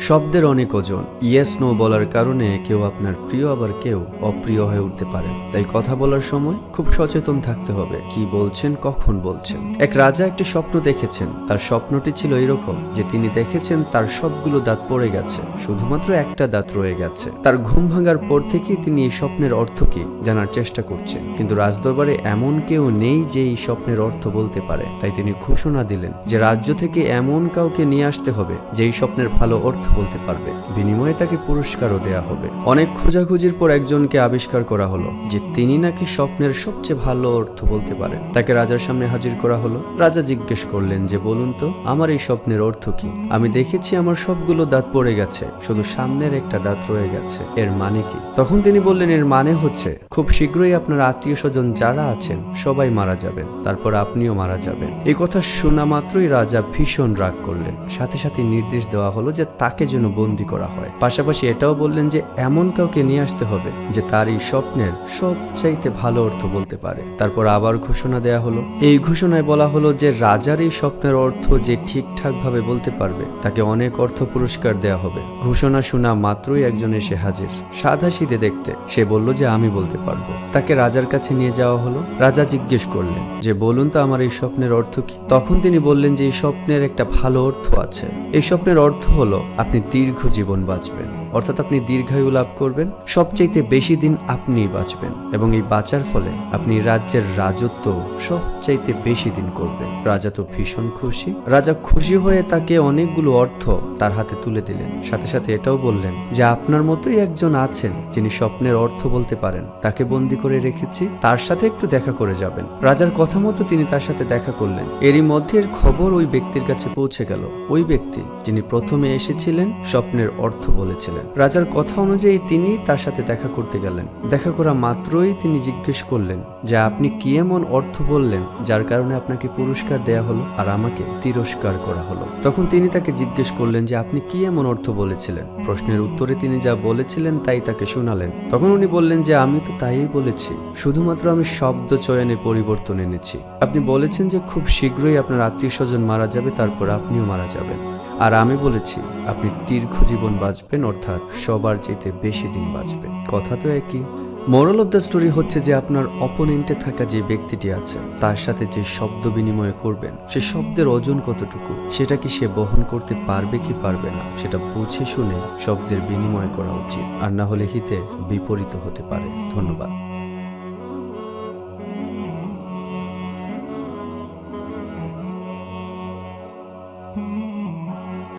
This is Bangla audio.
শব্দের অনেক ওজন। ইয়েস নো বলার কারণে কেউ আপনার প্রিয় আবার কেউ অপ্রিয় হয়ে উঠতে পারে। তাই কথা বলার সময় খুব সচেতন থাকতে হবে, কি বলছেন, কখন বলছেন। এক রাজা একটি স্বপ্ন দেখেছেন। তার স্বপ্নটি ছিল এরকম যে তিনি দেখেছেন তার সবগুলো দাঁত পড়ে গেছে, শুধুমাত্র একটা দাঁত রয়ে গেছে। তার ঘুম ভাঙার পর থেকেই তিনি এই স্বপ্নের অর্থ কি জানার চেষ্টা করছেন। কিন্তু রাজদরবারে এমন কেউ নেই যে এই স্বপ্নের অর্থ বলতে পারে। তাই তিনি ঘোষণা দিলেন যে রাজ্য থেকে এমন কাউকে নিয়ে আসতে হবে যে এই স্বপ্নের ভালো অর্থ বলতে পারবে। বিনিময়ে তাকে পুরস্কারও দেয়া হবে। অনেক খোঁজাখুঁজির পর একজনকে আবিষ্কার করা হলো, যে তিনি নাকি স্বপ্নের সবচেয়ে ভালো অর্থ বলতে পারেন। তাকে রাজার সামনে হাজির করা হলো। রাজা জিজ্ঞেস করলেন, যে বলুন তো, আমার এই স্বপ্নের অর্থ কি? আমি দেখেছি আমার সবগুলো দাঁত পড়ে গেছে, শুধু সামনের একটা দাঁত রয়ে গেছে। এর মানে কি? তখন তিনি বললেন, এর মানে হচ্ছে, খুব শীঘ্রই আপনার আত্মীয় স্বজন যারা আছেন, সবাই মারা যাবেন। তারপর আপনিও মারা যাবেন। এই কথা শোনা মাত্রই রাজা ভীষণ রাগ করলেন। সাথে সাথে নির্দেশ দেওয়া হলো যে তাকে যেন বন্দি করা হয়। পাশাপাশি এটাও বললেন যে, এমন কাউকে নিয়ে আসতে হবে যে তার এই স্বপ্নের সবচাইতে ভালো অর্থ বলতে পারে। তারপর আবার ঘোষণা দেয়া হলো। এই ঘোষণায় বলা হলো যে, রাজার এই স্বপ্নের অর্থ যে ঠিকঠাক ভাবে বলতে পারবে, তাকে অনেক অর্থ পুরস্কার দেয়া হবে। ঘোষণা শোনা মাত্রই একজন এসে হাজির। সাদা সিদে দেখতে সে বলল যে, আমি বলতে পারব। তাকে রাজার কাছে নিয়ে যাওয়া হলো। রাজা জিজ্ঞেস করলেন যে, বলুন তো আমার এই স্বপ্নের অর্থ কি? তখন তিনি বললেন যে, এই স্বপ্নের একটা ভালো অর্থ আছে। এই স্বপ্নের অর্থ হলো আপনি দীর্ঘ জীবন বাঁচবেন। অর্থাৎ আপনি দীর্ঘায়ু লাভ করবেন, সবচাইতে বেশি দিন আপনিই বাঁচবেন এবং এই বাঁচার ফলে আপনি রাজ্যের রাজত্ব সবচাইতে বেশি দিন করবেন। রাজা তো ভীষণ খুশি। রাজা খুশি হয়ে তাকে অনেকগুলো অর্থ তার হাতে তুলে দিলেন। সাথে সাথে এটাও বললেন যে, আপনার মতোই একজন আছেন যিনি স্বপ্নের অর্থ বলতে পারেন। তাকে বন্দি করে রেখেছি। তার সাথে একটু দেখা করে যাবেন। রাজার কথা মতো তিনি তার সাথে দেখা করলেন। এরই মধ্যে খবর ওই ব্যক্তির কাছে পৌঁছে গেল। ওই ব্যক্তি যিনি প্রথমে এসেছিলেন, স্বপ্নের অর্থ বলেছিলেন। রাজার কথা অনুযায়ী তিনি তার সাথে দেখা করতে গেলেন। দেখা করা মাত্রই তিনি জিজ্ঞেস করলেন যে, আপনি কি এমন অর্থ বললেন যার কারণে আপনাকে পুরস্কার দেয়া হলো আর আমাকে তিরস্কার করা হলো? তখন তিনি তাকে জিজ্ঞেস করলেন যে, আপনি কি এমন অর্থ বলেছিলেন? প্রশ্নের উত্তরে তিনি যা বলেছিলেন তাই তাকে শোনালেন। তখন উনি বললেন যে, আমি তো তাই বলেছি। শুধুমাত্র আমি শব্দ চয়নে পরিবর্তন এনেছি। আপনি বলেছেন যে, খুব শীঘ্রই আপনার আত্মীয় স্বজন মারা যাবে, তারপর আপনিও মারা যাবেন। আর আমি বলেছি, আপনি দীর্ঘ জীবন বাঁচবেন, অর্থাৎ সবার চাইতে বেশি দিন বাঁচবেন। কথা তো একই। মোরাল অফ দ্য স্টোরি হচ্ছে যে আপনার অপোনেন্টে থাকা যে ব্যক্তিটি আছে, তার সাথে যে শব্দ বিনিময় করবেন, সে শব্দের ওজন কতটুকু, সেটা কি সে বহন করতে পারবে কি পারবে না, সেটা বুঝে শুনে শব্দের বিনিময় করা উচিত, আর না হলে হিতে বিপরীত হতে পারে। ধন্যবাদ।